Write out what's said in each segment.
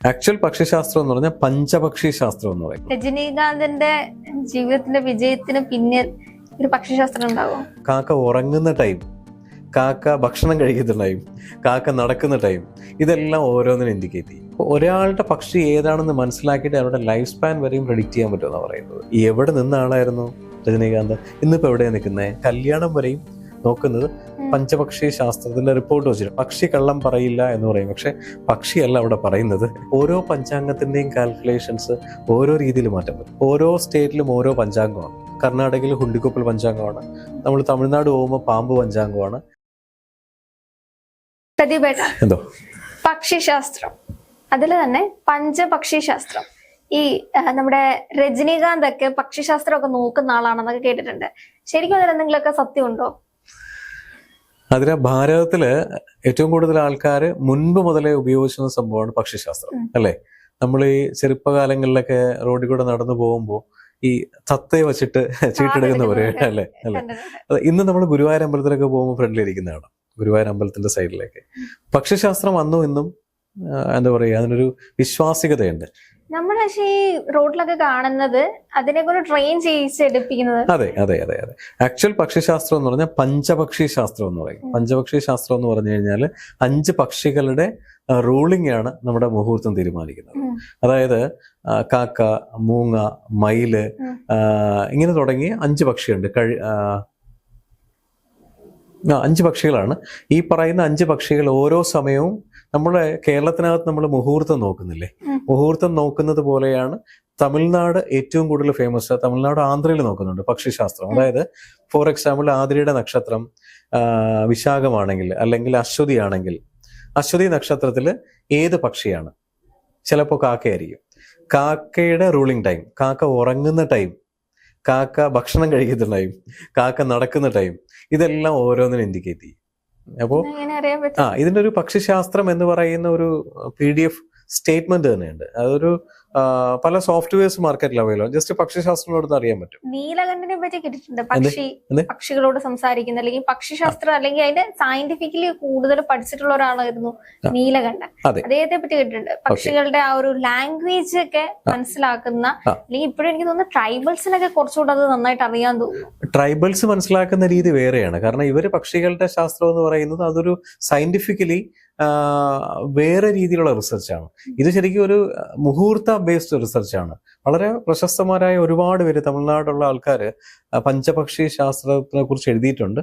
Actual പക്ഷിശാസ്ത്രം എന്ന് പറഞ്ഞാൽ പഞ്ചപക്ഷി ശാസ്ത്രം എന്ന് പറയും. രജനീകാന്തിന്റെ ജീവിതത്തിന്റെ വിജയത്തിന് പിന്നിൽ ഒരു പക്ഷിശാസ്ത്രം ഉണ്ടാവും? കാക്ക ഉറങ്ങുന്ന ടൈം കാക്ക ഭക്ഷണം കഴിക്കുന്ന ടൈം കാക്ക നടക്കുന്ന ടൈം ഇതെല്ലാം ഓരോന്നിനും ഇൻഡിക്കേറ്റ് ചെയ്യും. ഒരാളുടെ പക്ഷി ഏതാണെന്ന് മനസ്സിലാക്കിയിട്ട് അവരുടെ ലൈഫ് സ്പാൻ വരെയും പ്രെഡിക്റ്റ് ചെയ്യാൻ പറ്റുമെന്നാണ് പറയുന്നത്. എവിടെ നിന്ന ആളായിരുന്നു രജനീകാന്ത്? ഇന്നിപ്പോൾ എവിടെയാണ് നിൽക്കുന്നത് കല്യാണം വരെയും നോക്കുന്നത് പഞ്ചപക്ഷി ശാസ്ത്രത്തിന്റെ റിപ്പോർട്ട് വെച്ചിട്ടുണ്ട്. പക്ഷി കള്ളം പറയില്ല എന്ന് പറയും. പക്ഷെ പക്ഷിയല്ല അവിടെ പറയുന്നത്. ഓരോ പഞ്ചാംഗത്തിന്റെയും കാൽക്കുലേഷൻസ് ഓരോ രീതിയിൽ മാറ്റം വരും. ഓരോ സ്റ്റേറ്റിലും ഓരോ പഞ്ചാംഗമാണ്. കർണാടകയിൽ ഹുണ്ടിക്കൊപ്പൽ പഞ്ചാംഗമാണ്. നമ്മൾ തമിഴ്നാട് പോകുമ്പോൾ പാമ്പ് പഞ്ചാംഗമാണ്. എന്തോ? പക്ഷിശാസ്ത്രം അതിൽ തന്നെ പഞ്ചപക്ഷിശാസ്ത്രം ഈ നമ്മുടെ രജനീകാന്ത് ഒക്കെ പക്ഷിശാസ്ത്രം ഒക്കെ നോക്കുന്ന ആളാണെന്നൊക്കെ കേട്ടിട്ടുണ്ട്. ശരിക്കും അതിലെന്തെങ്കിലുമൊക്കെ സത്യമുണ്ടോ? അതിന് ഭാരതത്തിൽ ഏറ്റവും കൂടുതൽ ആൾക്കാർ മുൻപ് മുതലേ ഉപയോഗിച്ചിരുന്ന സംഭവമാണ് പക്ഷിശാസ്ത്രം. അല്ലേ? നമ്മൾ ഈ ചെറുപ്പകാലങ്ങളിലൊക്കെ റോഡിൽ കൂടെ നടന്നു പോകുമ്പോൾ ഈ തത്തയെ വെച്ചിട്ട് ചീട്ടെടുക്കുന്ന പോലെ അല്ലേ? അല്ലേ. ഇന്ന് നമ്മൾ ഗുരുവായൂർ അമ്പലത്തിലൊക്കെ പോകുമ്പോൾ ഫ്രണ്ടിലിരിക്കുന്നതാണ് ഗുരുവായൂർ അമ്പലത്തിന്റെ സൈഡിലേക്ക്. പക്ഷിശാസ്ത്രം അന്നും ഇന്നും എന്താ പറയുക അതിനൊരു വിശ്വാസികതയുണ്ട്. നമ്മൾ പക്ഷേ ഈ റോഡിലൊക്കെ കാണുന്നത് അതിനെ കൊണ്ട് ട്രെയിൻ ചെയ്യിച്ചെടുപ്പിക്കുന്നത് അതെ അതെ അതെ അതെ. ആക്ച്വൽ പക്ഷിശാസ്ത്രം എന്ന് പറഞ്ഞാൽ പഞ്ചപക്ഷി ശാസ്ത്രം എന്ന് പറയും. പഞ്ചപക്ഷി ശാസ്ത്രം എന്ന് പറഞ്ഞു കഴിഞ്ഞാൽ അഞ്ച് പക്ഷികളുടെ റൂളിംഗ് ആണ് നമ്മുടെ മുഹൂർത്തം തീരുമാനിക്കുന്നത്. അതായത് കാക്ക മൂങ്ങ മയിൽ ഇങ്ങനെ തുടങ്ങി അഞ്ച് പക്ഷിയുണ്ട്. കഴി അഞ്ച് പക്ഷികളാണ്. ഈ പറയുന്ന അഞ്ച് പക്ഷികൾ ഓരോ സമയവും നമ്മുടെ കേരളത്തിനകത്ത് നമ്മൾ മുഹൂർത്തം നോക്കുന്നില്ലേ? മുഹൂർത്തം നോക്കുന്നത് പോലെയാണ് തമിഴ്നാട് ഏറ്റവും കൂടുതൽ ഫേമസ് തമിഴ്നാട് ആന്ധ്രയിൽ നോക്കുന്നുണ്ട് പക്ഷിശാസ്ത്രം. അതായത് ഫോർ എക്സാമ്പിൾ ആതിരയുടെ നക്ഷത്രം വിശാഖമാണെങ്കിൽ അല്ലെങ്കിൽ അശ്വതി ആണെങ്കിൽ അശ്വതി നക്ഷത്രത്തിൽ ഏത് പക്ഷിയാണ്? ചിലപ്പോൾ കാക്കയായിരിക്കും. കാക്കയുടെ റൂളിംഗ് ടൈം കാക്ക ഉറങ്ങുന്ന ടൈം കാക്ക ഭക്ഷണം കഴിക്കുന്ന ടൈം കാക്ക നടക്കുന്ന ടൈം ഇതെല്ലാം ഓരോന്നിനും ഇൻഡിക്കേറ്റ് ചെയ്യും. അപ്പോൾ അറിയാൻ ആ ഇതിന്റെ ഒരു പക്ഷിശാസ്ത്രം എന്ന് പറയുന്ന ഒരു പി ഡി എഫ് സ്റ്റേറ്റ്മെന്റ് തന്നെയുണ്ട്. അതൊരു പല സോഫ്റ്റ്വെയർസ് മാർക്കറ്റിൽ അവൈലബിൾ ജസ്റ്റ് പക്ഷിശാസ്ത്രങ്ങളോട് അറിയാൻ പറ്റും. നീലകണ്ഠനെ പറ്റി കേട്ടിട്ടുണ്ട്. പക്ഷി പക്ഷികളോട് സംസാരിക്കുന്ന അല്ലെങ്കിൽ പക്ഷിശാസ്ത്രം അല്ലെങ്കിൽ അതിന്റെ സയന്റിഫിക്കലി കൂടുതൽ പഠിച്ചിട്ടുള്ള ഒരാളായിരുന്നു. നീലകണ്ഠൻ. അദ്ദേഹത്തെ പറ്റി കേട്ടിട്ടുണ്ട്. പക്ഷികളുടെ ആ ഒരു ലാംഗ്വേജ് ഒക്കെ മനസ്സിലാക്കുന്ന അല്ലെങ്കിൽ ഇപ്പോഴും എനിക്ക് തോന്നുന്നു ട്രൈബൽസിനൊക്കെ കുറച്ചുകൂടെ അത് നന്നായിട്ട് അറിയാൻ തോന്നുന്നു. ട്രൈബൽസ് മനസ്സിലാക്കുന്ന രീതി വേറെയാണ്. കാരണം ഇവർ പക്ഷികളുടെ ശാസ്ത്രം എന്ന് പറയുന്നത് അതൊരു സയന്റിഫിക്കലി വേറെ രീതിയിലുള്ള റിസർച്ചാണ് ഇത് ശരിക്കും ഒരു മുഹൂർത്ത ബേസ്ഡ് റിസർച്ചാണ് വളരെ പ്രശസ്തമാരായ ഒരുപാട് പേര് തമിഴ്നാടുള്ള ആൾക്കാർ പഞ്ചപക്ഷി ശാസ്ത്രത്തിനെ കുറിച്ച് എഴുതിയിട്ടുണ്ട്.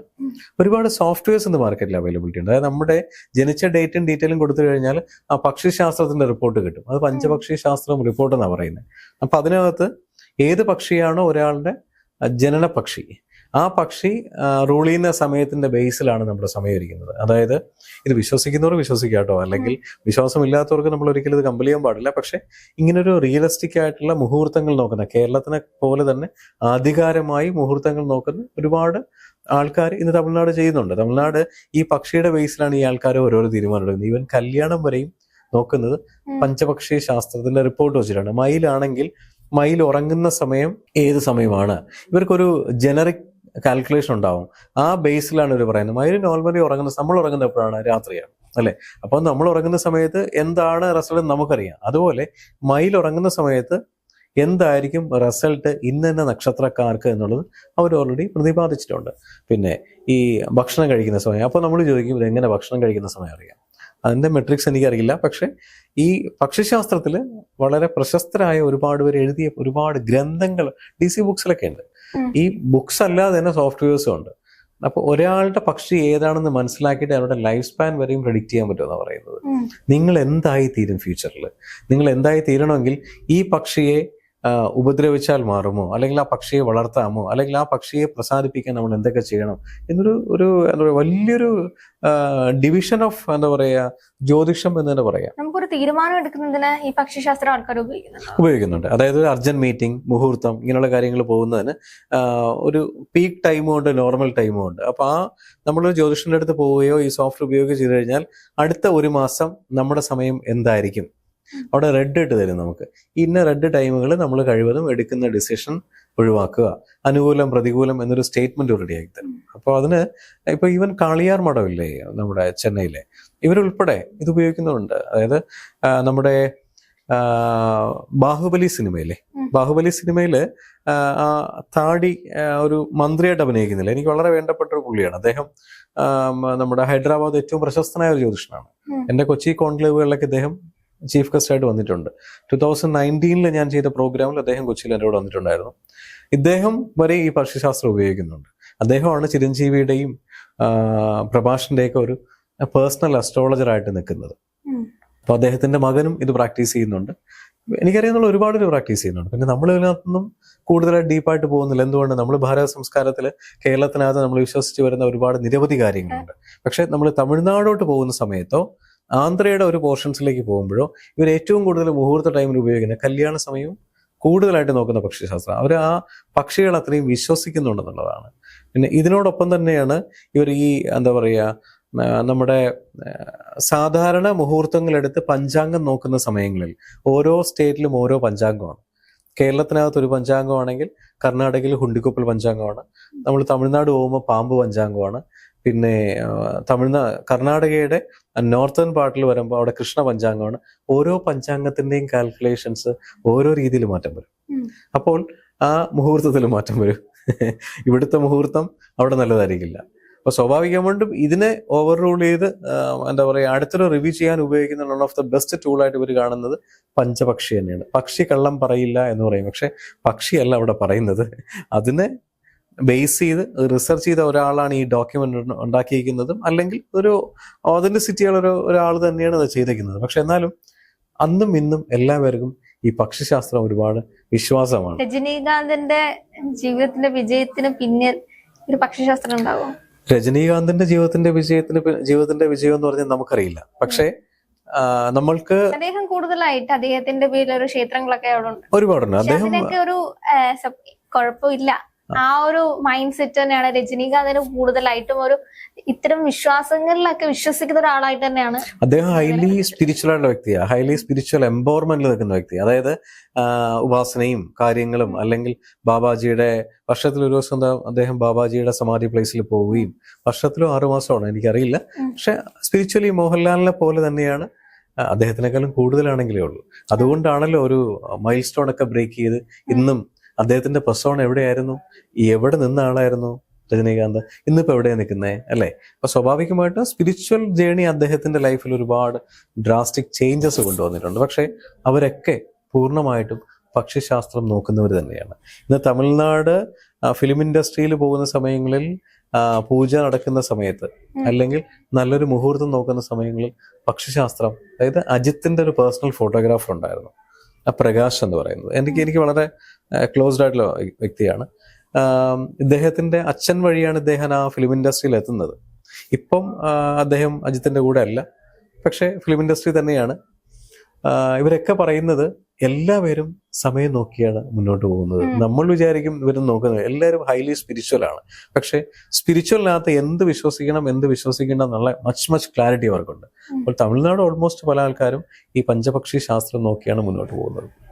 ഒരുപാട് സോഫ്റ്റ്വെയർസ് ഇന്ന് മാർക്കറ്റിൽ അവൈലബിലിറ്റി ഉണ്ട്. അതായത് നമ്മുടെ ജനിച്ച ഡേറ്റും ഡീറ്റെയിലും കൊടുത്തു കഴിഞ്ഞാൽ ആ പക്ഷിശാസ്ത്രത്തിന്റെ റിപ്പോർട്ട് കിട്ടും. അത് പഞ്ചപക്ഷി ശാസ്ത്രം റിപ്പോർട്ട് എന്നാണ് പറയുന്നത്. അപ്പൊ അതിനകത്ത് ഏത് പക്ഷിയാണോ ഒരാളുടെ ജനന പക്ഷി ആ പക്ഷി റൂൾ ചെയ്യുന്ന സമയത്തിന്റെ ബേസിലാണ് നമ്മൾ സമയം ഇരിക്കുന്നത്. അതായത് ഇത് വിശ്വസിക്കുന്നവർ വിശ്വസിക്കാട്ടോ അല്ലെങ്കിൽ വിശ്വാസമില്ലാത്തവർക്ക് നമ്മൾ ഒരിക്കലും ഇത് കമ്പൽ ചെയ്യാൻ പാടില്ല. പക്ഷെ ഇങ്ങനൊരു റിയലിസ്റ്റിക് ആയിട്ടുള്ള മുഹൂർത്തങ്ങൾ നോക്കുന്ന കേരളത്തിനെ പോലെ തന്നെ ആധികാരമായി മുഹൂർത്തങ്ങൾ നോക്കുന്ന ഒരുപാട് ആൾക്കാർ ഇന്ന് തമിഴ്നാട് ചെയ്യുന്നുണ്ട്. തമിഴ്നാട് ഈ പക്ഷിയുടെ ബേസിലാണ് ഈ ആൾക്കാർ ഓരോരോ തീരുമാനം എടുക്കുന്നത്. ഈവൻ കല്യാണം വരെയും നോക്കുന്നത് പഞ്ചപക്ഷി ശാസ്ത്രത്തിന്റെ റിപ്പോർട്ട് വെച്ചിട്ടാണ്. മയിലാണെങ്കിൽ മയിൽ ഉറങ്ങുന്ന സമയം ഏത് സമയമാണ്? ഇവർക്കൊരു ജനറിക് കാൽക്കുലേഷൻ ഉണ്ടാവും. ആ ബേസിലാണ് ഇവർ പറയുന്നത്. മയിൽ നോർമലി ഉറങ്ങുന്ന നമ്മൾ ഉറങ്ങുന്ന എപ്പോഴാണ്? രാത്രിയാണ്. അല്ലെ? അപ്പോൾ നമ്മൾ ഉറങ്ങുന്ന സമയത്ത് എന്താണ് റിസൾട്ട് നമുക്കറിയാം. അതുപോലെ മയിൽ ഉറങ്ങുന്ന സമയത്ത് എന്തായിരിക്കും റിസൾട്ട് ഇന്നെന്ന നക്ഷത്രക്കാർക്ക് എന്നുള്ളത് അവർ ഓൾറെഡി പ്രതിപാദിച്ചിട്ടുണ്ട്. പിന്നെ ഈ ഭക്ഷണം കഴിക്കുന്ന സമയം. അപ്പോൾ നമ്മൾ ചോദിക്കും എങ്ങനെ ഭക്ഷണം കഴിക്കുന്ന സമയം അറിയാം? അതിന്റെ മെട്രിക്സ് എനിക്കറിയില്ല. പക്ഷേ ഈ പക്ഷിശാസ്ത്രത്തിൽ വളരെ പ്രശസ്തരായ ഒരുപാട് പേര് എഴുതിയ ഒരുപാട് ഗ്രന്ഥങ്ങൾ ഡി സി ബുക്സിലൊക്കെ ഉണ്ട്. ഈ ബുക്സ് അല്ലാതെ തന്നെ സോഫ്റ്റ്വെയർസും ഉണ്ട്. അപ്പൊ ഒരാളുടെ പക്ഷി ഏതാണെന്ന് മനസ്സിലാക്കിയിട്ട് അവരുടെ ലൈഫ് സ്പാൻ വരെയും പ്രെഡിക്റ്റ് ചെയ്യാൻ പറ്റുമെന്ന് പറയുന്നത്. നിങ്ങൾ എന്തായി തീരും ഫ്യൂച്ചറിൽ നിങ്ങൾ എന്തായി തീരണമെങ്കിൽ ഈ പക്ഷിയെ ഉപദ്രവിച്ചാൽ മാറുമോ? അല്ലെങ്കിൽ ആ പക്ഷിയെ വളർത്താമോ? അല്ലെങ്കിൽ ആ പക്ഷിയെ പ്രസാദിപ്പിക്കാൻ നമ്മൾ എന്തൊക്കെ ചെയ്യണം? എന്നൊരു ഒരു എന്താ പറയുക വലിയൊരു ഡിവിഷൻ ഓഫ് എന്താ പറയുക ജ്യോതിഷം എന്ന് തന്നെ പറയാം. നമുക്കൊരു തീരുമാനം എടുക്കുന്നതിന് ഈ പക്ഷിശാസ്ത്രം ആൾക്കാർ ഉപയോഗിക്കുന്നുണ്ട്? ഉപയോഗിക്കുന്നുണ്ട്. അതായത് ഒരു അർജന്റ് മീറ്റിംഗ് മുഹൂർത്തം ഇങ്ങനെയുള്ള കാര്യങ്ങൾ പോകുന്നതിന് ഒരു പീക്ക് ടൈമും ഉണ്ട് നോർമൽ ടൈമും ഉണ്ട്. അപ്പൊ ആ നമ്മൾ ജ്യോതിഷന്റെ അടുത്ത് പോവുകയോ ഈ സോഫ്റ്റ്വെയർ ഉപയോഗിക്കുകയോ ചെയ്തു കഴിഞ്ഞാൽ അടുത്ത ഒരു മാസം നമ്മുടെ സമയം എന്തായിരിക്കും? അവിടെ റെഡ് ഇട്ട് തരും നമുക്ക്. ഇന്ന റെഡ് ടൈമുകൾ നമ്മൾ കഴിവതും എടുക്കുന്ന ഡിസിഷൻ ഒഴിവാക്കുക. അനുകൂലം പ്രതികൂലം എന്നൊരു സ്റ്റേറ്റ്മെന്റ് റെഡിയാക്കി തരും അപ്പോൾ അതിന് ഇപ്പൊ ഈവൻ കാളിയാർ മഠമില്ലേ നമ്മുടെ ചെന്നൈയിലെ ഇവരുൾപ്പെടെ ഇത് ഉപയോഗിക്കുന്നുണ്ട്. അതായത് നമ്മുടെ ബാഹുബലി സിനിമയിലെ ബാഹുബലി സിനിമയിൽ ആ, താടി ഒരു മന്ത്രിയായിട്ട് അഭിനയിക്കുന്നില്ല. എനിക്ക് വളരെ വേണ്ടപ്പെട്ട ഒരു പുള്ളിയാണ്. അദ്ദേഹം നമ്മുടെ ഹൈദരാബാദ് ഏറ്റവും പ്രശസ്തനായ ഒരു ജ്യോതിഷനാണ്. എന്റെ കൊച്ചി കോൺക്ലേവുകളിലൊക്കെ ഇദ്ദേഹം ചീഫ് ഗസ്റ്റായിട്ട് വന്നിട്ടുണ്ട്. ടു തൗസൻഡ് നയന്റീനിൽ ഞാൻ ചെയ്ത പ്രോഗ്രാമിൽ അദ്ദേഹം കൊച്ചിയിൽ എന്റെ കൂടെ വന്നിട്ടുണ്ടായിരുന്നു. ഇദ്ദേഹം വരെ ഈ പക്ഷിശാസ്ത്രം ഉപയോഗിക്കുന്നുണ്ട്. അദ്ദേഹമാണ് ചിരഞ്ജീവിയുടെയും പ്രഭാഷന്റെയൊക്കെ പ്രഭാഷിന്റെയൊക്കെ ഒരു പേഴ്സണൽ അസ്ട്രോളജറായിട്ട് നിൽക്കുന്നത്. അപ്പോൾ അപ്പൊ അദ്ദേഹത്തിന്റെ മകനും ഇത് പ്രാക്ടീസ് ചെയ്യുന്നുണ്ട്. എനിക്കറിയാവുന്ന ഒരുപാട് പേര് പ്രാക്ടീസ് ചെയ്യുന്നുണ്ട്. പിന്നെ നമ്മൾ ഇതിനകത്തൊന്നും കൂടുതലായിട്ട് ഡീപ്പായിട്ട് പോകുന്നില്ല. എന്തുകൊണ്ട്? നമ്മൾ ഭാരത സംസ്കാരത്തിൽ കേരളത്തിനകത്ത് നമ്മൾ വിശ്വസിച്ച് വരുന്ന ഒരുപാട് നിരവധി കാര്യങ്ങളുണ്ട്. പക്ഷെ നമ്മൾ തമിഴ്നാടോട്ട് പോകുന്ന സമയത്തോ ആന്ധ്രയുടെ ഒരു പോർഷൻസിലേക്ക് പോകുമ്പോഴോ ഇവർ ഏറ്റവും കൂടുതൽ മുഹൂർത്ത ടൈമിൽ ഉപയോഗിക്കുന്ന കല്യാണ സമയവും കൂടുതലായിട്ട് നോക്കുന്ന പക്ഷിശാസ്ത്രം. അവർ ആ പക്ഷികൾ അത്രയും വിശ്വസിക്കുന്നുണ്ടെന്നുള്ളതാണ് പിന്നെ ഇതിനോടൊപ്പം തന്നെയാണ് ഇവർ ഈ എന്താ പറയുക നമ്മുടെ സാധാരണ മുഹൂർത്തങ്ങളെടുത്ത് പഞ്ചാംഗം നോക്കുന്ന സമയങ്ങളിൽ ഓരോ സ്റ്റേറ്റിലും ഓരോ പഞ്ചാംഗമാണ്. കേരളത്തിനകത്ത് ഒരു പഞ്ചാംഗമാണെങ്കിൽ കർണാടകയിൽ ഹുണ്ടിക്കൊപ്പൽ പഞ്ചാംഗമാണ്. നമ്മൾ തമിഴ്നാട് പോകുമ്പോൾ പാമ്പ് പഞ്ചാംഗമാണ്. പിന്നെ തമിഴ്നാ കർണാടകയുടെ നോർത്തേൺ പാർട്ടിൽ വരുമ്പോൾ അവിടെ കൃഷ്ണ പഞ്ചാംഗമാണ്. ഓരോ പഞ്ചാംഗത്തിന്റെയും കാൽക്കുലേഷൻസ് ഓരോ രീതിയിൽ മാറ്റം വരും. അപ്പോൾ ആ മുഹൂർത്തത്തിൽ മാറ്റം വരും. ഇവിടുത്തെ മുഹൂർത്തം അവിടെ നല്ലതായിരിക്കില്ല. അപ്പൊ സ്വാഭാവികമായിട്ടും ഇതിനെ ഓവർ റൂൾ ചെയ്ത് എന്താ പറയുക അടുത്തൊരു റിവ്യൂ ചെയ്യാൻ ഉപയോഗിക്കുന്ന വൺ ഓഫ് ദ ബെസ്റ്റ് ടൂളായിട്ട് ഇവർ കാണുന്നത് പഞ്ചപക്ഷി തന്നെയാണ്. പക്ഷി കള്ളം പറയില്ല എന്ന് പറയും. പക്ഷെ പക്ഷിയല്ല അവിടെ പറയുന്നത്. അതിനെ ബേസ് ചെയ്ത് റിസർച്ച് ചെയ്ത ഒരാളാണ് ഈ ഡോക്യുമെന്റ് ഉണ്ടാക്കിയിരിക്കുന്നതും അല്ലെങ്കിൽ ഒരു ഓതന്റിസിറ്റിയുള്ള ഒരു ഒരാൾ തന്നെയാണ് അത് ചെയ്തേക്കുന്നത്. പക്ഷെ എന്നാലും അന്നും ഇന്നും എല്ലാവർക്കും ഈ പക്ഷിശാസ്ത്രം ഒരുപാട് വിശ്വാസമാണ്. രജനീകാന്തിന്റെ ജീവിതത്തിന്റെ വിജയത്തിന് പിന്നിൽ ഒരു പക്ഷിശാസ്ത്രം ഉണ്ടാവും? രജനീകാന്തിന്റെ ജീവിതത്തിന്റെ വിജയത്തിന് ജീവിതത്തിന്റെ വിജയം എന്ന് പറഞ്ഞാൽ നമുക്കറിയില്ല. പക്ഷേ നമ്മൾക്ക് അദ്ദേഹം കൂടുതലായിട്ട് അദ്ദേഹത്തിന്റെ പേരിൽ ഒരു ക്ഷേത്രങ്ങളൊക്കെ അവിടെ ഉണ്ട്. ഒരുപാടുണ്ട്. അദ്ദേഹം ഒരു കുഴപ്പമില്ല. ആ. ഒരു മൈൻഡ് സെറ്റ് തന്നെയാണ് രജനീകാന്തിന് കൂടുതലായിട്ടും ഒരു ഇത്തരം വിശ്വാസങ്ങളിലൊക്കെ വിശ്വസിക്കുന്ന ഒരാളായിട്ട് തന്നെയാണ് അദ്ദേഹം ഹൈലി സ്പിരിച്വൽ ആയിട്ടുള്ള വ്യക്തിയാണ് ഹൈലി സ്പിരിച്വൽ എംപവർമെന്റിൽ നിൽക്കുന്ന വ്യക്തി. അതായത് ഉപാസനയും കാര്യങ്ങളും അല്ലെങ്കിൽ ബാബാജിയുടെ വർഷത്തിൽ ഒരു ദിവസം അദ്ദേഹം ബാബാജിയുടെ സമാധി പ്ലേസിൽ പോവുകയും വർഷത്തിലും ആറുമാസമാണ് എനിക്കറിയില്ല. പക്ഷെ സ്പിരിച്വലി മോഹൻലാലിനെ പോലെ തന്നെയാണ് അദ്ദേഹത്തിനേക്കാളും കൂടുതലാണെങ്കിലേ ഉള്ളൂ. അതുകൊണ്ടാണല്ലോ ഒരു മൈൽ സ്റ്റോൺ ഒക്കെ ബ്രേക്ക് ചെയ്ത് ഇന്നും അദ്ദേഹത്തിന്റെ പ്രസവം എവിടെയായിരുന്നു? എവിടെ നിന്ന ആളായിരുന്നു രജനീകാന്ത്? ഇന്നിപ്പോ എവിടെയാണ് നിൽക്കുന്നത് അല്ലേ? അപ്പൊ സ്വാഭാവികമായിട്ടും സ്പിരിച്വൽ ജേണി അദ്ദേഹത്തിന്റെ ലൈഫിൽ ഒരുപാട് ഡ്രാസ്റ്റിക് ചേഞ്ചസ് കൊണ്ടുവന്നിട്ടുണ്ട്. പക്ഷേ അവരൊക്കെ പൂർണമായിട്ടും പക്ഷിശാസ്ത്രം നോക്കുന്നവർ തന്നെയാണ്. ഇന്ന് തമിഴ്നാട് ഫിലിം ഇൻഡസ്ട്രിയിൽ പോകുന്ന സമയങ്ങളിൽ പൂജ നടക്കുന്ന സമയത്ത് അല്ലെങ്കിൽ നല്ലൊരു മുഹൂർത്തം നോക്കുന്ന സമയങ്ങളിൽ പക്ഷിശാസ്ത്രം അതായത് അജിത്തിന്റെ ഒരു പേഴ്സണൽ ഫോട്ടോഗ്രാഫർ ഉണ്ടായിരുന്നു. ആ പ്രകാശ് എന്ന് പറയുന്നത്. എനിക്ക് എനിക്ക് വളരെ ക്ലോസ്ഡ് ആയിട്ടുള്ള വ്യക്തിയാണ്. ഇദ്ദേഹത്തിന്റെ അച്ഛൻ വഴിയാണ് ഇദ്ദേഹം ആ ഫിലിം ഇൻഡസ്ട്രിയിൽ എത്തുന്നത്. ഇപ്പം അദ്ദേഹം അജിത്തിന്റെ കൂടെ അല്ല. പക്ഷേ ഫിലിം ഇൻഡസ്ട്രി തന്നെയാണ്. ഇവരൊക്കെ പറയുന്നത് എല്ലാവരും സമയം നോക്കിയാണ് മുന്നോട്ട് പോകുന്നത്. നമ്മൾ വിചാരിക്കും ഇവരും നോക്കുന്നത് എല്ലാവരും ഹൈലി സ്പിരിച്വൽ ആണ്. പക്ഷേ സ്പിരിച്വലിനകത്ത് എന്ത് വിശ്വസിക്കണം എന്ത് വിശ്വസിക്കണം എന്നുള്ള മച്ച് മച്ച് ക്ലാരിറ്റി അവർക്കുണ്ട്. അപ്പോൾ തമിഴ്നാട് ഓൾമോസ്റ്റ് പല ആൾക്കാരും ഈ പഞ്ചപക്ഷി ശാസ്ത്രം നോക്കിയാണ് മുന്നോട്ട് പോകുന്നത്.